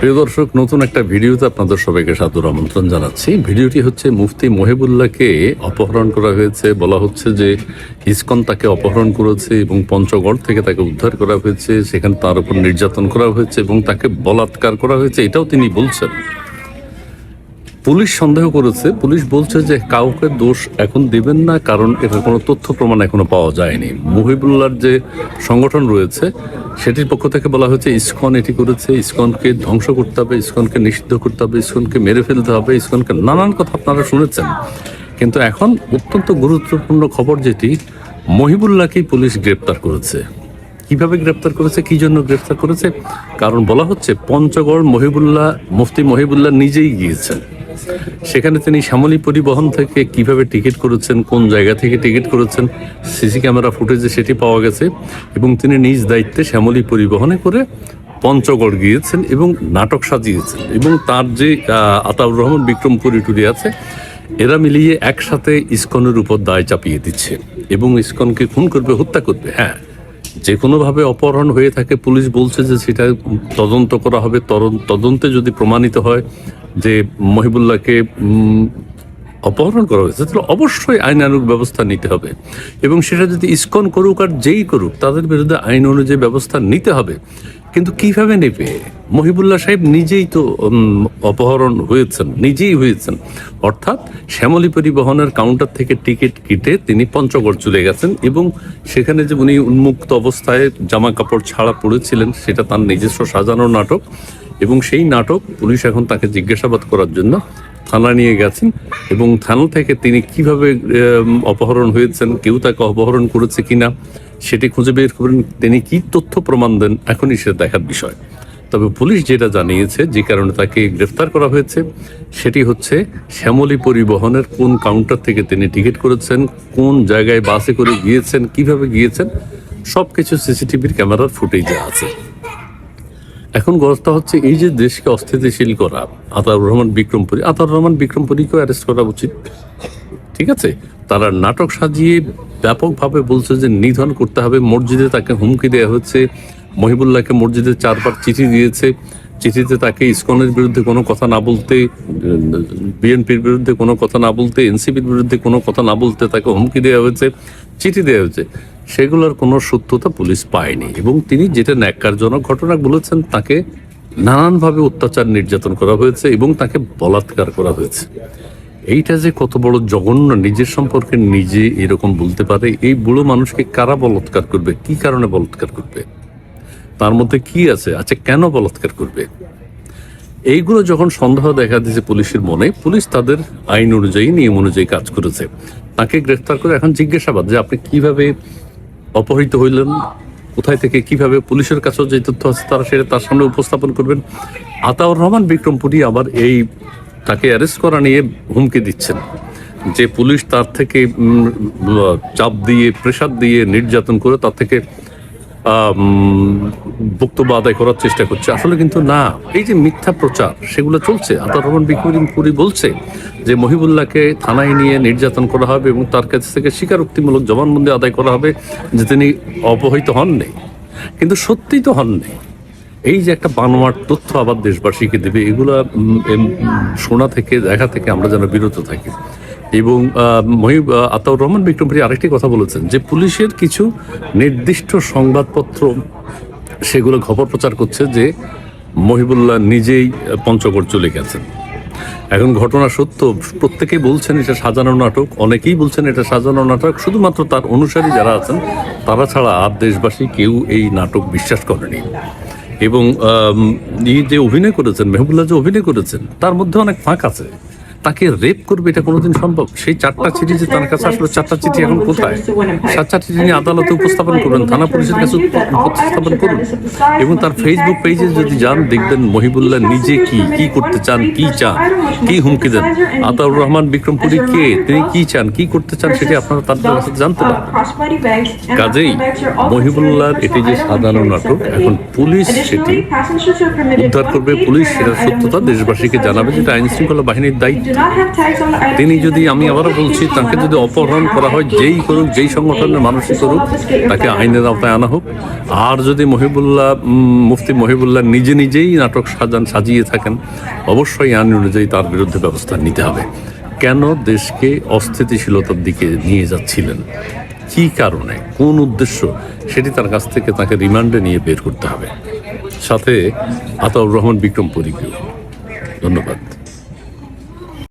প্রিয় দর্শক, নতুন একটা ভিডিওতে আপনাদের সবাইকে সাদর আমন্ত্রণ জানাচ্ছি। ভিডিওটি হচ্ছে মুফতি মহিবুল্লাহকে অপহরণ করা হয়েছে। বলা হচ্ছে যে ইসকন তাকে অপহরণ করেছে এবং পঞ্চগড় থেকে তাকে উদ্ধার করা হয়েছে। সেখানে তার উপর নির্যাতন করা হয়েছে এবং তাকে বলাৎকার করা হয়েছে। এটাও তিনি বলছেন। পুলিশ সন্দেহ করেছে। পুলিশ বলছে যে কাউকে দোষ এখন দিবেন না, কারণ এটার কোনো তথ্য প্রমাণ এখনও পাওয়া যায়নি। মুহিবুল্লাহর যে সংগঠন রয়েছে, সেটির পক্ষ থেকে বলা হয়েছে, ইসকন এটি করেছে, ইসকনকে ধ্বংস করতে হবে, ইসকনকে নিষিদ্ধ করতে হবে, ইসকনকে মেরে ফেলতে হবে, ইসকনকে নানান কথা আপনারা শুনেছেন। কিন্তু এখন অত্যন্ত গুরুত্বপূর্ণ খবর যেটি, মহিবুল্লাহকেই পুলিশ গ্রেপ্তার করেছে। কীভাবে গ্রেপ্তার করেছে, কি জন্য গ্রেপ্তার করেছে? কারণ বলা হচ্ছে, পঞ্চগড় মহিবুল্লাহ, মুফতি মহিবুল্লাহ নিজেই গিয়েছেন। সেখানে তিনি শ্যামলী পরিবহন থেকে কীভাবে টিকিট করেছেন, কোন জায়গা থেকে টিকিট করেছেন, সিসি ক্যামেরা ফুটেজে সেটি পাওয়া গেছে এবং তিনি নিজ দায়িত্বে শ্যামলী পরিবহনে করে পঞ্চগড় গিয়েছেন এবং নাটক সাজিয়েছেন এবং তার যে আতাউর রহমান বিক্রমপুরী টুরি আছে, এরা মিলিয়ে একসাথে ইস্কনের উপর দায় চাপিয়ে দিচ্ছে এবং ইস্কনকে খুন করবে, হত্যা করবে হ্যাঁ। যে কোনোভাবে অপহরণ হয়ে থাকে, পুলিশ বলছে যে সেটা তদন্ত করা হবে তদন্তে যদি প্রমাণিত হয় যে মহিবুল্লাহকে অপহরণ করা হয়েছে, তাহলে অবশ্যই আইনানুগ ব্যবস্থা নিতে হবে। এবং সেটা যদি ইসকন করুক আর যেই করুক, তাদের বিরুদ্ধে আইন অনুযায়ী ব্যবস্থা নিতে হবে। কিন্তু কীভাবে নেবে? মহিবুল্লাহ সাহেব নিজেই তো অপহরণ হয়েছেন, নিজেই হয়েছেন। অর্থাৎ শ্যামলী পরিবহনের কাউন্টার থেকে টিকিট কেটে তিনি পঞ্চগড় চলে গেছেন এবং সেখানে যে উনি উন্মুক্ত অবস্থায় জামা কাপড় ছাড়া পড়েছিলেন, সেটা তার নিজস্ব সাজানো নাটক। এবং সেই নাটক পুলিশ এখন তাকে জিজ্ঞাসাবাদ করার জন্য থানা নিয়ে গেছেন এবং থানা থেকে তিনি কীভাবে অপহরণ হয়েছেন, কেউ তাকে অপহরণ করেছে কিনা সেটি খুঁজে বের করেন, তিনি কি তথ্য প্রমাণ দেন এখনই সে দেখার বিষয়। তবে পুলিশ যেটা জানিয়েছে, যে কারণে তাকে গ্রেফতার করা হয়েছে, সেটি হচ্ছে শ্যামলী পরিবহনের কোন কাউন্টার থেকে তিনি টিকিট করেছেন, কোন জায়গায় বাসে করে গিয়েছেন, কীভাবে গিয়েছেন সব কিছু সিসিটিভির ক্যামেরার ফুটেজে আছে। এখন কথা হচ্ছে এই যে দেশকে অস্থিতিশীল করা, আতাউর রহমান বিক্রমপুরী আতাউর রহমান বিক্রমপুরীকেও অ্যারেস্ট করা উচিত। ঠিক আছে? তারা নাটক সাজিয়ে ব্যাপকভাবে বলছে যে নিধন করতে হবে। মসজিদে তাকে হুমকি দেওয়া হচ্ছে। মহিবুল্লাহকে মসজিদে চারবার চিঠি দিয়েছে। চিঠিতে তাকে ইসকনের বিরুদ্ধে কোনো কথা না বলতে, বিএনপির বিরুদ্ধে কোনো কথা না বলতে, এনসিপির বিরুদ্ধে কোনো কথা না বলতে তাকে হুমকি দেওয়া হয়েছে, চিঠি দেওয়া হয়েছে। সেগুলোর কোনো সত্যতা পুলিশ পায়নি এবং তিনি যেটা ন্যাক্কারজনক ঘটনা বলেছেন, তাকে নানানভাবে অত্যাচার নির্যাতন করা হয়েছে এবং তাকে বলাৎকার করা হয়েছে। এইটা যে কত বড় জঘন্য নিজের সম্পর্কে নিজে এরকম বলতে পারে, এই বুড়ো মানুষকে কারা বলাৎকার করবে? কি কারণে বলাৎকার করবে? তার মধ্যে কি আছে? আচ্ছা কেন বলাৎকার করবে? এইগুলো যখন সন্দেহ দেখা দিয়েছে পুলিশের মনে, পুলিশ তাদের আইন অনুযায়ী, নিয়ম অনুযায়ী কাজ করেছে। তাকে গ্রেফতার করে এখন জিজ্ঞাসাবাদ যে আপনি কীভাবে অপহৃত হইলেন? কোথায় থেকে, কীভাবে? পুলিশের কাছেও যে তথ্য আছে, তারা সেটা তার সামনে উপস্থাপন করবেন। আতাউর রহমান বিক্রমপুরি আবার এই, তাকে অ্যারেস্ট করা নিয়ে হুমকি দিচ্ছেন। যে পুলিশ তার থেকে চাপ দিয়ে প্রেশার দিয়ে নির্যাতন করে তার থেকে বক্তব্য আদায় করার চেষ্টা করছে। আসলে কিন্তু না, এই যে মিথ্যা প্রচার, সেগুলো চলছে। আতার রহমান বিক্রমপুরি বলছে যে মহিবুল্লাহকে থানায় নিয়ে নির্যাতন করা হবে এবং তার কাছ থেকে স্বীকারোক্তিমূলক জবানবন্দি আদায় করা হবে যে তিনি অপহৃত হননি। কিন্তু সত্যিই তো হননি। এই যে একটা বানোয়ার তথ্য আবার দেশবাসীকে দেবে, এগুলা শোনা থেকে দেখা থেকে আমরা যেন বিরত থাকি। এবং মহিব আতাউর রহমান বিক্রমপুরী আরেকটি কথা বলেছেন যে পুলিশের কিছু নির্দিষ্ট সংবাদপত্র সেগুলো খবর প্রচার করছে যে মহিবুল্লাহ নিজেই পঞ্চগড় চলে গেছেন। এখন ঘটনা সত্য, প্রত্যেকেই বলছেন এটা সাজানো নাটক, অনেকেই বলছেন এটা সাজানো নাটক, শুধুমাত্র তার অনুসারী যারা আছেন, তারা ছাড়া আর দেশবাসী কেউ এই নাটক বিশ্বাস করেনি। এবং এই যে অভিনয় করেছেন মেহবুল্লাহ যে অভিনয় করেছেন, তার মধ্যে অনেক ফাঁক আছে। তাকে রেপ করবে এটা কোনোদিন সম্ভব? সেই চারটা চিঠি যে তার কাছে আসলো, চারটা চিঠি এখন কোথায়? চারটা চিঠি নিয়ে আদালতে উপস্থাপন করবেন থানা পুলিশের কাছে উপস্থাপন করুন এবং তার ফেসবুক পেজে যদি যান, দেখবেন মহিবুল্লাহ নিজে কি কি করতে চান, কি চান, কি হুমকি দেন? আতাউর রহমান বিক্রমপুরী কে? তিনি কি চান, কি করতে চান সেটি আপনারা তার কাছে জানতে পারবেন। কাজেই মহিবুল্লাহর এটি যে সাধারণ নাটক, এখন পুলিশ সেটি উদ্ধার করবে। পুলিশ সেটার সত্যতা দেশবাসীকে জানাবে, যেটা আইন শৃঙ্খলা বাহিনীর দায়িত্ব। তিনি যদি আমি আবারও বলছি, তাকে যদি অপহরণ করা হয়, যেই করুক, যেই সংগঠনের মানুষই করুক, তাকে আইনের আওতায় আনা হোক। আর যদি মহিবুল্লাহ মুফতি মহিবুল্লাহ নিজে নিজেই নাটক সাজান, সাজিয়ে থাকেন, অবশ্যই আইন অনুযায়ী তার বিরুদ্ধে ব্যবস্থা নিতে হবে। কেন দেশকে অস্থিতিশীলতার দিকে নিয়ে যাচ্ছিলেন? কি কারণে? কোন উদ্দেশ্য? সেটি তার কাছ থেকে তাকে রিমান্ডে নিয়ে বের করতে হবে। সাথে আতাউর রহমান বিক্রমপুরীকেও। ধন্যবাদ।